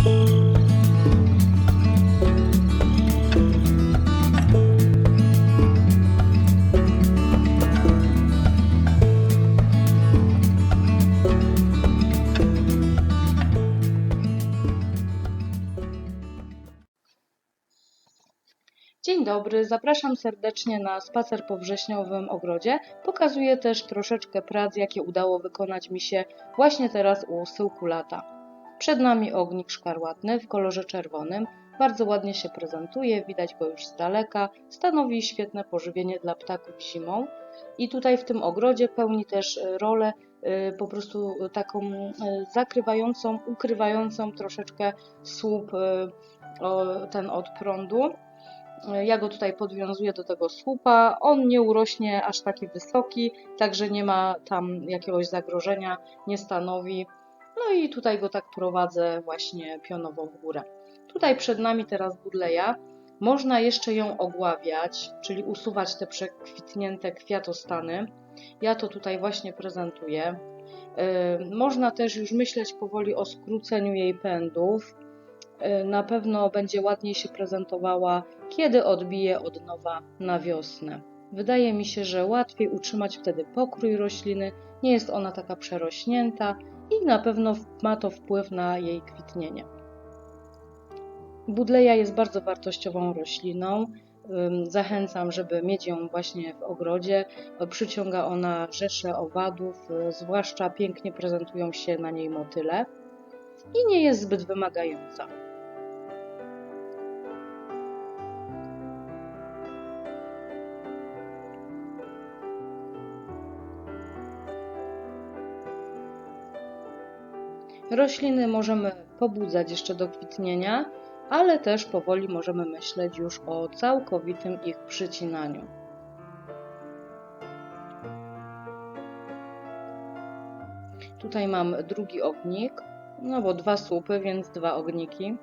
Dzień dobry, zapraszam serdecznie na spacer po wrześniowym ogrodzie. Pokazuję też troszeczkę prac, jakie udało wykonać mi się właśnie teraz u syłku lata. Przed nami ognik szkarłatny w kolorze czerwonym. Bardzo ładnie się prezentuje, widać go już z daleka. Stanowi świetne pożywienie dla ptaków zimą. I tutaj w tym ogrodzie pełni też e, rolę e, po prostu taką e, zakrywającą, ukrywającą troszeczkę słup ten od prądu. Ja go tutaj podwiązuję do tego słupa. On nie urośnie aż taki wysoki, także nie ma tam jakiegoś zagrożenia, nie stanowi. No i tutaj go tak prowadzę właśnie pionowo w górę. Tutaj przed nami teraz budleja. Można jeszcze ją ogławiać, czyli usuwać te przekwitnięte kwiatostany. Ja to tutaj właśnie prezentuję. Można też już myśleć powoli o skróceniu jej pędów. Na pewno będzie ładniej się prezentowała, kiedy odbije od nowa na wiosnę. Wydaje mi się, że łatwiej utrzymać wtedy pokrój rośliny, nie jest ona taka przerośnięta i na pewno ma to wpływ na jej kwitnienie. Budleja jest bardzo wartościową rośliną. Zachęcam, żeby mieć ją właśnie w ogrodzie. Przyciąga ona rzesze owadów, y, zwłaszcza pięknie prezentują się na niej motyle i nie jest zbyt wymagająca. Rośliny możemy pobudzać jeszcze do kwitnienia, ale też powoli możemy myśleć już o całkowitym ich przycinaniu. Tutaj mam drugi ognik, no bo dwa słupy, więc dwa ogniki.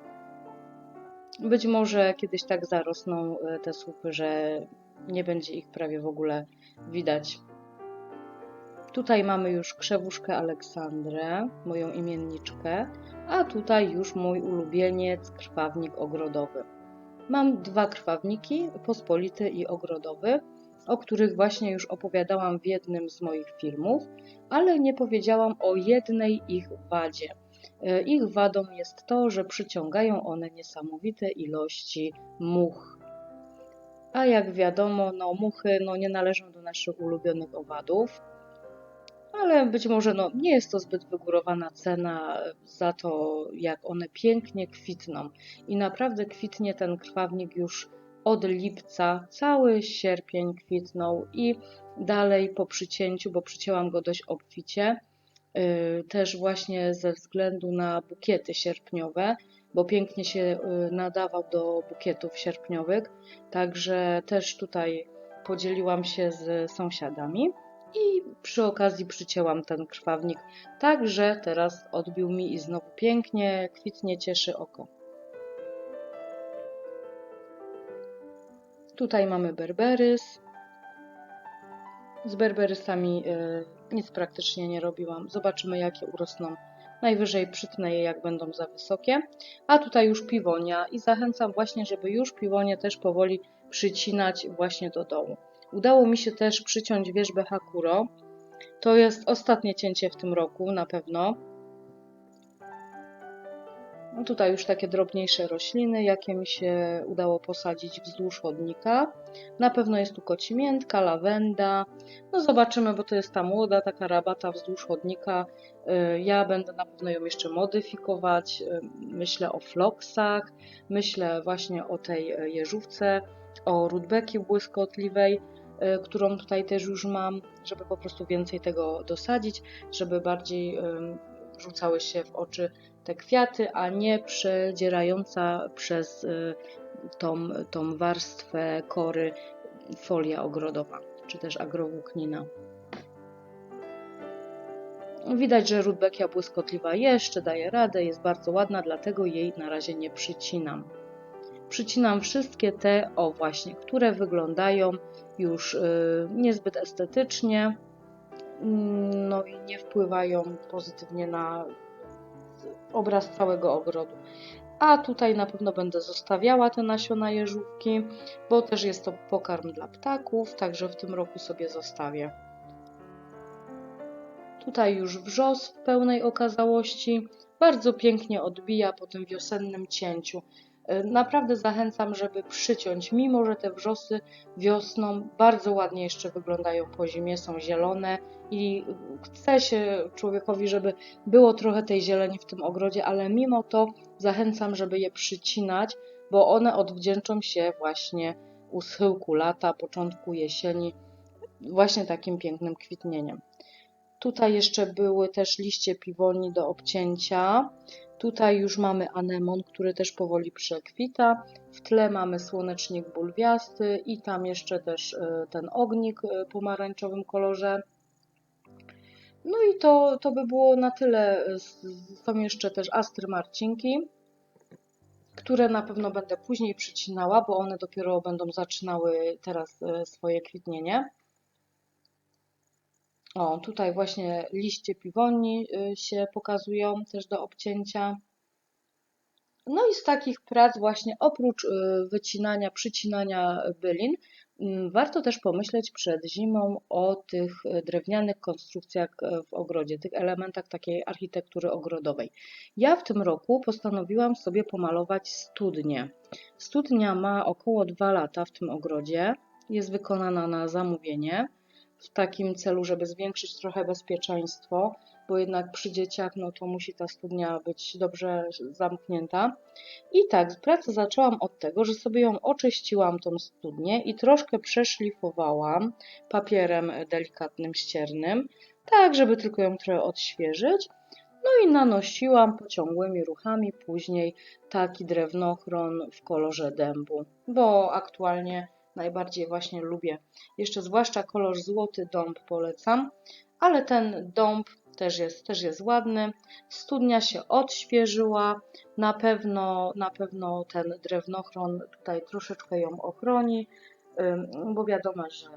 Być może kiedyś tak zarosną e, te słupy, że nie będzie ich prawie w ogóle widać. Tutaj mamy już krzewuszkę Aleksandrę, moją imienniczkę, a tutaj już mój ulubieniec, krwawnik ogrodowy. Mam dwa krwawniki, pospolity i ogrodowy, o których właśnie już opowiadałam w jednym z moich filmów, ale nie powiedziałam o jednej ich wadzie. E, Ich wadą jest to, że przyciągają one niesamowite ilości much. A jak wiadomo, no muchy no, nie należą do naszych ulubionych owadów ale być może no, nie jest to zbyt wygórowana cena za to, jak one pięknie kwitną. I naprawdę kwitnie ten krwawnik już od lipca, cały sierpień kwitnął i dalej po przycięciu, bo przycięłam go dość obficie, yy, też właśnie ze względu na bukiety sierpniowe, bo pięknie się yy, nadawał do bukietów sierpniowych, także też tutaj podzieliłam się z sąsiadami i przy okazji przycięłam ten krwawnik, tak że teraz odbił mi i znowu pięknie kwitnie, cieszy oko. Tutaj mamy berberys. Z berberysami y, nic praktycznie nie robiłam. Zobaczymy jakie urosną. Najwyżej przytnę je jak będą za wysokie. A tutaj już piwonia i zachęcam właśnie, żeby już piwonie też powoli przycinać właśnie do dołu. Udało mi się też przyciąć wierzbę Hakuro. To jest ostatnie cięcie w tym roku na pewno. No tutaj już takie drobniejsze rośliny, jakie mi się udało posadzić wzdłuż chodnika. Na pewno jest tu kocimiętka, lawenda. No zobaczymy, bo to jest ta młoda, taka rabata wzdłuż chodnika. Y, Ja będę na pewno ją jeszcze modyfikować. Y, Myślę o floksach, myślę właśnie o tej y, jeżówce, o rudbeki błyskotliwej, którą tutaj też już mam, żeby po prostu więcej tego dosadzić, żeby bardziej ym, rzucały się w oczy te kwiaty, a nie przedzierająca przez y, tą, tą warstwę kory folia ogrodowa, czy też agrowłóknina. Widać, że rudbekia błyskotliwa jeszcze daje radę, jest bardzo ładna, dlatego jej na razie nie przycinam. Przycinam wszystkie te, o właśnie, które wyglądają już y, niezbyt estetycznie, mm, no i nie wpływają pozytywnie na obraz całego ogrodu. A tutaj na pewno będę zostawiała te nasiona jeżówki, bo też jest to pokarm dla ptaków, także w tym roku sobie zostawię. Tutaj już wrzos w pełnej okazałości. Bardzo pięknie odbija po tym wiosennym cięciu. Naprawdę zachęcam, żeby przyciąć, mimo że te wrzosy wiosną bardzo ładnie jeszcze wyglądają po zimie, są zielone i chce się człowiekowi, żeby było trochę tej zieleni w tym ogrodzie, ale mimo to zachęcam, żeby je przycinać, bo one odwdzięczą się właśnie u schyłku lata, początku jesieni, właśnie takim pięknym kwitnieniem. Tutaj jeszcze były też liście piwoni do obcięcia. Tutaj już mamy anemon, który też powoli przekwita. W tle mamy słonecznik bulwiasty i tam jeszcze też e, ten ognik e, pomarańczowym kolorze. No i to, to by było na tyle. Są jeszcze też astry marcinki, które na pewno będę później przycinała, bo one dopiero będą zaczynały teraz e, swoje kwitnienie. O, tutaj właśnie liście piwoni y, się pokazują też do obcięcia. No i z takich prac właśnie oprócz y, wycinania, przycinania bylin, mm, warto też pomyśleć przed zimą o tych y, drewnianych konstrukcjach w ogrodzie, tych elementach takiej architektury ogrodowej. Ja w tym roku postanowiłam sobie pomalować studnię. Studnia ma około 2 lata w tym ogrodzie, jest wykonana na zamówienie w takim celu, żeby zwiększyć trochę bezpieczeństwo, bo jednak przy dzieciach no to musi ta studnia być dobrze zamknięta. I tak, pracę zaczęłam od tego, że sobie ją oczyściłam tą studnię i troszkę przeszlifowałam papierem delikatnym, ściernym, tak żeby tylko ją trochę odświeżyć. No i nanosiłam pociągłymi ruchami później taki drewnochron w kolorze dębu, bo aktualnie najbardziej właśnie lubię. Jeszcze zwłaszcza kolor złoty dąb polecam, ale ten dąb też jest, też jest ładny. Studnia się odświeżyła, na pewno, na pewno ten drewnochron tutaj troszeczkę ją ochroni, bo wiadomo, że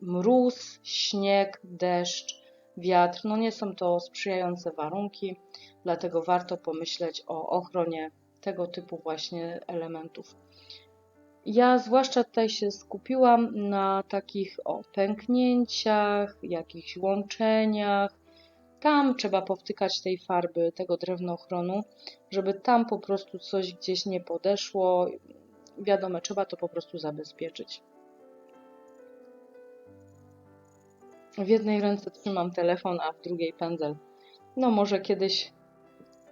mróz, śnieg, deszcz, wiatr, no nie są to sprzyjające warunki, dlatego warto pomyśleć o ochronie tego typu właśnie elementów. Ja zwłaszcza tutaj się skupiłam na takich o, pęknięciach, jakichś łączeniach. Tam trzeba powtykać tej farby, tego drewnochronu, żeby tam po prostu coś gdzieś nie podeszło. Wiadomo, trzeba to po prostu zabezpieczyć. W jednej ręce trzymam telefon, a w drugiej pędzel. No może kiedyś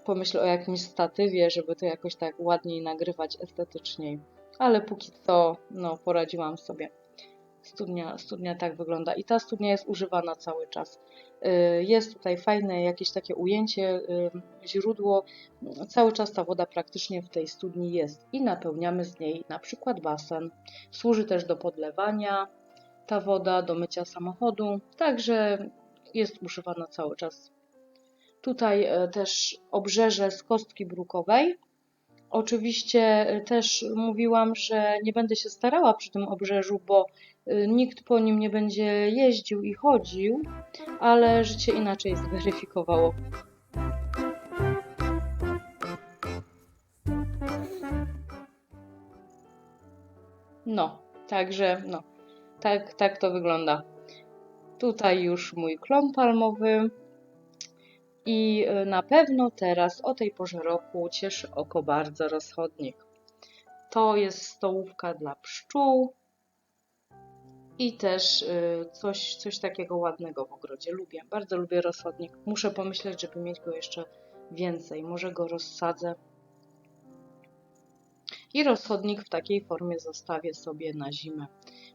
pomyślę o jakimś statywie, żeby to jakoś tak ładniej nagrywać, estetyczniej ale póki co no, poradziłam sobie. Studnia, studnia tak wygląda i ta studnia jest używana cały czas. Y, jest tutaj fajne jakieś takie ujęcie, y, źródło. Cały czas ta woda praktycznie w tej studni jest i napełniamy z niej na przykład basen. Służy też do podlewania ta woda, do mycia samochodu, także jest używana cały czas. Tutaj y, też obrzeże z kostki brukowej Oczywiście y, też mówiłam, że nie będę się starała przy tym obrzeżu, bo y, nikt po nim nie będzie jeździł i chodził, ale życie inaczej zweryfikowało. No, także no, tak, tak to wygląda. Tutaj już mój klon palmowy. I y, na pewno teraz o tej porze roku cieszy oko bardzo rozchodnik. To jest stołówka dla pszczół i też y, coś, coś takiego ładnego w ogrodzie. Lubię, bardzo lubię rozchodnik. Muszę pomyśleć, żeby mieć go jeszcze więcej. Może go rozsadzę. I rozchodnik w takiej formie zostawię sobie na zimę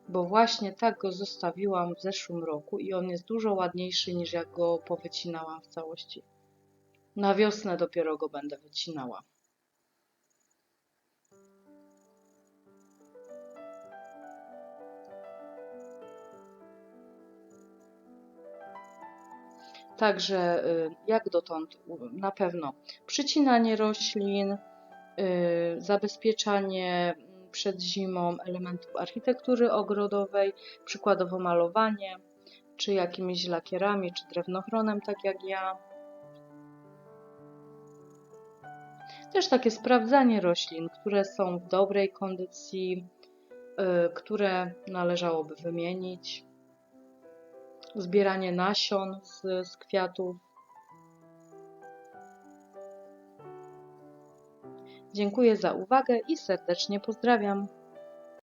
bo właśnie tak go zostawiłam w zeszłym roku i on jest dużo ładniejszy niż jak go powycinałam w całości. Na wiosnę dopiero go będę wycinała. Także y, jak dotąd na pewno przycinanie roślin, zabezpieczanie przed zimą elementów architektury ogrodowej, przykładowo malowanie, czy jakimiś lakierami, czy drewnochronem, tak jak ja. Też takie sprawdzanie roślin, które są w dobrej kondycji, y, które należałoby wymienić. Zbieranie nasion z, z kwiatów. Dziękuję za uwagę i serdecznie pozdrawiam.